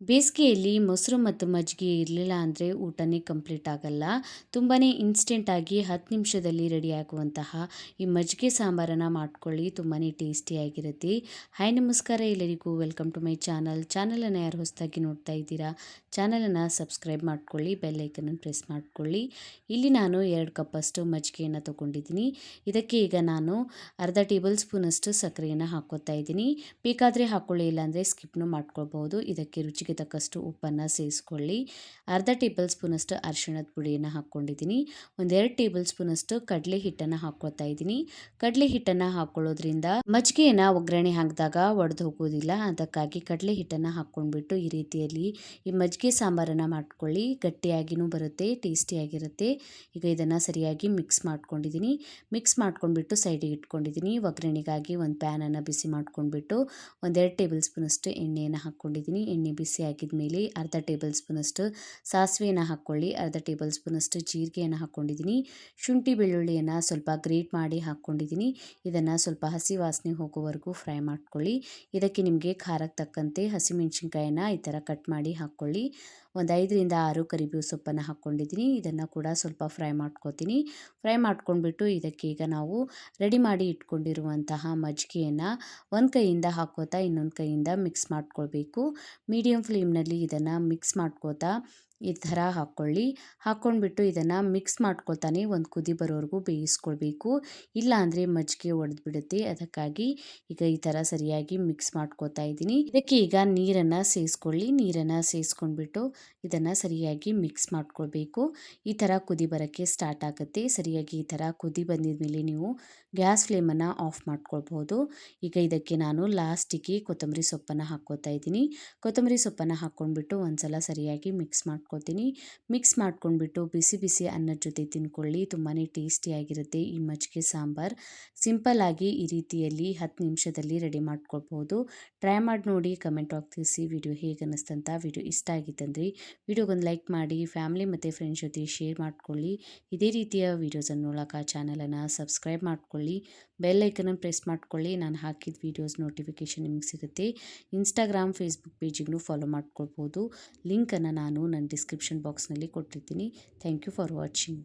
ಬೇಸಿಗೆಯಲ್ಲಿ ಮೊಸರು ಮತ್ತು ಮಜ್ಜಿಗೆ ಇರಲಿಲ್ಲ ಅಂದರೆ ಊಟನೇ ಕಂಪ್ಲೀಟ್ ಆಗಲ್ಲ. ತುಂಬಾ ಇನ್ಸ್ಟೆಂಟಾಗಿ ಹತ್ತು ನಿಮಿಷದಲ್ಲಿ ರೆಡಿಯಾಗುವಂತಹ ಈ ಮಜ್ಜಿಗೆ ಸಾಂಬಾರನ್ನು ಮಾಡ್ಕೊಳ್ಳಿ. ತುಂಬಾ ಟೇಸ್ಟಿಯಾಗಿರುತ್ತೆ ಹಾಯ್ ನಮಸ್ಕಾರ ಎಲ್ಲರಿಗೂ. ವೆಲ್ಕಮ್ ಟು ಮೈ ಚಾನಲ್ ಚಾನಲನ್ನು ಯಾರು ಹೊಸದಾಗಿ ನೋಡ್ತಾ ಇದ್ದೀರಾ? ಚಾನಲನ್ನು ಸಬ್ಸ್ಕ್ರೈಬ್ ಮಾಡ್ಕೊಳ್ಳಿ. ಬೆಲ್ಲೈಕನನ್ನು ಪ್ರೆಸ್ ಮಾಡ್ಕೊಳ್ಳಿ. ಇಲ್ಲಿ ನಾನು ಎರಡು ಕಪ್ಪಷ್ಟು ಮಜ್ಜಿಗೆಯನ್ನು ತೊಗೊಂಡಿದ್ದೀನಿ. ಇದಕ್ಕೆ ಈಗ ನಾನು ಅರ್ಧ ಟೇಬಲ್ ಸ್ಪೂನಷ್ಟು ಸಕ್ಕರೆಯನ್ನು ಹಾಕೋತಾ ಇದ್ದೀನಿ. ಬೇಕಾದರೆ ಹಾಕ್ಕೊಳ್ಳಿ ಇಲ್ಲಾಂದರೆ ಸ್ಕಿಪ್ನು ಮಾಡ್ಕೊಳ್ಬೋದು ಇದಕ್ಕೆ ರುಚಿ ರುಚಿಗೆ ತಕ್ಕಷ್ಟು ಉಪ್ಪನ್ನು ಸೇರಿಸ್ಕೊಳ್ಳಿ. ಅರ್ಧ ಟೇಬಲ್ ಸ್ಪೂನಷ್ಟು ಅರಿಶಿಣದ ಪುಡಿಯನ್ನು ಹಾಕ್ಕೊಂಡಿದ್ದೀನಿ. ಒಂದೆರಡು ಟೇಬಲ್ ಸ್ಪೂನಷ್ಟು ಕಡಲೆ ಹಿಟ್ಟನ್ನು ಹಾಕ್ಕೊಳ್ತಾ ಇದ್ದೀನಿ. ಕಡಲೆ ಹಿಟ್ಟನ್ನು ಹಾಕ್ಕೊಳ್ಳೋದ್ರಿಂದ ಮಜ್ಜಿಗೆಯನ್ನು ಒಗ್ಗರಣೆ ಹಾಕಿದಾಗ ಒಡೆದು ಹೋಗೋದಿಲ್ಲ. ಅದಕ್ಕಾಗಿ ಕಡಲೆ ಹಿಟ್ಟನ್ನು ಹಾಕ್ಕೊಂಡ್ಬಿಟ್ಟು ಈ ರೀತಿಯಲ್ಲಿ ಈ ಮಜ್ಜಿಗೆ ಸಾಂಬಾರನ್ನು ಮಾಡ್ಕೊಳ್ಳಿ. ಗಟ್ಟಿಯಾಗಿನೂ ಬರುತ್ತೆ, ಟೇಸ್ಟಿಯಾಗಿರುತ್ತೆ. ಈಗ ಇದನ್ನು ಸರಿಯಾಗಿ ಮಿಕ್ಸ್ ಮಾಡ್ಕೊಂಡಿದ್ದೀನಿ. ಮಿಕ್ಸ್ ಮಾಡ್ಕೊಂಡ್ಬಿಟ್ಟು ಸೈಡಿಗೆ ಇಟ್ಕೊಂಡಿದ್ದೀನಿ. ಒಗ್ಗರಣೆಗಾಗಿ ಒಂದು ಪ್ಯಾನನ್ನು ಬಿಸಿ ಮಾಡ್ಕೊಂಡ್ಬಿಟ್ಟು ಒಂದೆರಡು ಟೇಬಲ್ ಸ್ಪೂನಷ್ಟು ಎಣ್ಣೆಯನ್ನು ಹಾಕ್ಕೊಂಡಿದ್ದೀನಿ. ಎಣ್ಣೆ ಬಿಸಿ ಬಿಸಿ ಮೇಲೆ ಅರ್ಧ ಟೇಬಲ್ ಸ್ಪೂನಷ್ಟು ಸಾಸಿವೆಯನ್ನು ಹಾಕ್ಕೊಳ್ಳಿ, ಅರ್ಧ ಟೇಬಲ್ ಸ್ಪೂನಷ್ಟು ಜೀರಿಗೆಯನ್ನು ಹಾಕ್ಕೊಂಡಿದ್ದೀನಿ. ಶುಂಠಿ ಬೆಳ್ಳುಳ್ಳಿಯನ್ನು ಸ್ವಲ್ಪ ಗ್ರೇಟ್ ಮಾಡಿ ಹಾಕ್ಕೊಂಡಿದ್ದೀನಿ. ಇದನ್ನು ಸ್ವಲ್ಪ ಹಸಿ ವಾಸನೆ ಹೋಗೋವರೆಗೂ ಫ್ರೈ ಮಾಡ್ಕೊಳ್ಳಿ. ಇದಕ್ಕೆ ನಿಮಗೆ ಖಾರಕ್ಕೆ ತಕ್ಕಂತೆ ಹಸಿಮೆಣ್ಸಿನ್ಕಾಯಿನ ಈ ಥರ ಕಟ್ ಮಾಡಿ ಹಾಕ್ಕೊಳ್ಳಿ. ಒಂದು ಐದರಿಂದ ಆರು ಕರಿಬೇವು ಸೊಪ್ಪನ್ನು ಹಾಕ್ಕೊಂಡಿದ್ದೀನಿ. ಇದನ್ನು ಕೂಡ ಸ್ವಲ್ಪ ಫ್ರೈ ಮಾಡ್ಕೋತೀನಿ. ಫ್ರೈ ಮಾಡ್ಕೊಂಡ್ಬಿಟ್ಟು ಇದಕ್ಕೆ ಈಗ ನಾವು ರೆಡಿ ಮಾಡಿ ಇಟ್ಕೊಂಡಿರುವಂತಹ ಮಜ್ಜಿಗೆಯನ್ನು ಒಂದು ಕೈಯಿಂದ ಹಾಕೋತಾ ಇನ್ನೊಂದು ಕೈಯಿಂದ ಮಿಕ್ಸ್ ಮಾಡ್ಕೊಳ್ಬೇಕು. ಮೀಡಿಯಮ್ ಫ್ಲೇಮ್ನಲ್ಲಿ ಇದನ್ನು ಮಿಕ್ಸ್ ಮಾಡ್ಕೋತಾ ಈ ಥರ ಹಾಕ್ಕೊಳ್ಳಿ. ಹಾಕ್ಕೊಂಡ್ಬಿಟ್ಟು ಇದನ್ನು ಮಿಕ್ಸ್ ಮಾಡ್ಕೊಳ್ತಾನೆ. ಒಂದು ಕುದಿ ಬರೋವರೆಗೂ ಬೇಯಿಸ್ಕೊಳ್ಬೇಕು. ಇಲ್ಲ ಅಂದರೆ ಮಜ್ಜಿಗೆ ಒಡೆದ್ಬಿಡುತ್ತೆ. ಅದಕ್ಕಾಗಿ ಈಗ ಈ ಥರ ಸರಿಯಾಗಿ ಮಿಕ್ಸ್ ಮಾಡ್ಕೋತಾ ಇದ್ದೀನಿ. ಇದಕ್ಕೆ ಈಗ ನೀರನ್ನು ಸೇರಿಸ್ಕೊಳ್ಳಿ ನೀರನ್ನು ಸೇರಿಸ್ಕೊಂಡ್ಬಿಟ್ಟು ಇದನ್ನು ಸರಿಯಾಗಿ ಮಿಕ್ಸ್ ಮಾಡ್ಕೊಳ್ಬೇಕು. ಈ ಥರ ಕುದಿ ಬರೋಕ್ಕೆ ಸ್ಟಾರ್ಟ್ ಆಗುತ್ತೆ. ಸರಿಯಾಗಿ ಈ ಥರ ಕುದಿ ಬಂದಿದ ಮೇಲೆ ನೀವು ಗ್ಯಾಸ್ ಫ್ಲೇಮನ್ನು ಆಫ್ ಮಾಡ್ಕೊಳ್ಬೋದು. ಈಗ ಇದಕ್ಕೆ ನಾನು ಲಾಸ್ಟಿಗೆ ಕೊತ್ತಂಬರಿ ಸೊಪ್ಪನ್ನು ಹಾಕ್ಕೋತಾ ಇದ್ದೀನಿ. ಕೊತ್ತಂಬರಿ ಸೊಪ್ಪನ್ನು ಹಾಕ್ಕೊಂಡ್ಬಿಟ್ಟು ಒಂದ್ಸಲ ಸರಿಯಾಗಿ ಮಿಕ್ಸ್ ಮಾಡಿ ಮಾಡ್ಕೊತೀನಿ. ಮಿಕ್ಸ್ ಮಾಡ್ಕೊಂಡ್ಬಿಟ್ಟು ಬಿಸಿ ಬಿಸಿ ಅನ್ನದ ಜೊತೆ ತಿನ್ಕೊಳ್ಳಿ. ತುಂಬಾ ಟೇಸ್ಟಿಯಾಗಿರುತ್ತೆ ಈ ಮಜ್ಜಿಗೆ ಸಾಂಬಾರು. ಸಿಂಪಲ್ಲಾಗಿ ಈ ರೀತಿಯಲ್ಲಿ ಹತ್ತು ನಿಮಿಷದಲ್ಲಿ ರೆಡಿ ಮಾಡ್ಕೊಳ್ಬೋದು ಟ್ರೈ ಮಾಡಿ ನೋಡಿ ಕಮೆಂಟ್ ಬಾಕ್ಸ್ ತಿಳಿಸಿ ವಿಡಿಯೋ ಹೇಗೆ ಅನ್ನಿಸ್ತಂತ ವಿಡಿಯೋ ಇಷ್ಟ ಆಗಿತ್ತಂದ್ರೆ ವಿಡಿಯೋಗೊಂದು ಲೈಕ್ ಮಾಡಿ ಫ್ಯಾಮಿಲಿ ಮತ್ತು ಫ್ರೆಂಡ್ಸ್ ಜೊತೆ ಶೇರ್ ಮಾಡ್ಕೊಳ್ಳಿ. ಇದೇ ರೀತಿಯ ವೀಡಿಯೋಸನ್ನು ನೋಡೋಕೆ ಚಾನಲನ್ನು ಸಬ್ಸ್ಕ್ರೈಬ್ ಮಾಡ್ಕೊಳ್ಳಿ. ಬೆಲ್ ಐಕನನ್ನು ಪ್ರೆಸ್ ಮಾಡ್ಕೊಳ್ಳಿ. ನಾನು ಹಾಕಿದ ವೀಡಿಯೋಸ್ ನೋಟಿಫಿಕೇಶನ್ ನಿಮಗೆ ಸಿಗುತ್ತೆ. ಇನ್ಸ್ಟಾಗ್ರಾಮ್ ಫೇಸ್ಬುಕ್ ಪೇಜಿಗೂ ಫಾಲೋ ಮಾಡ್ಕೊಳ್ಬೋದು ಲಿಂಕನ್ನು ನಾನು ನನ್ನ ಡಿಸ್ಕ್ರಿಪ್ಷನ್ ಬಾಕ್ಸ್ನಲ್ಲಿ ಕೊಟ್ಟಿರ್ತೀನಿ. Thank you for watching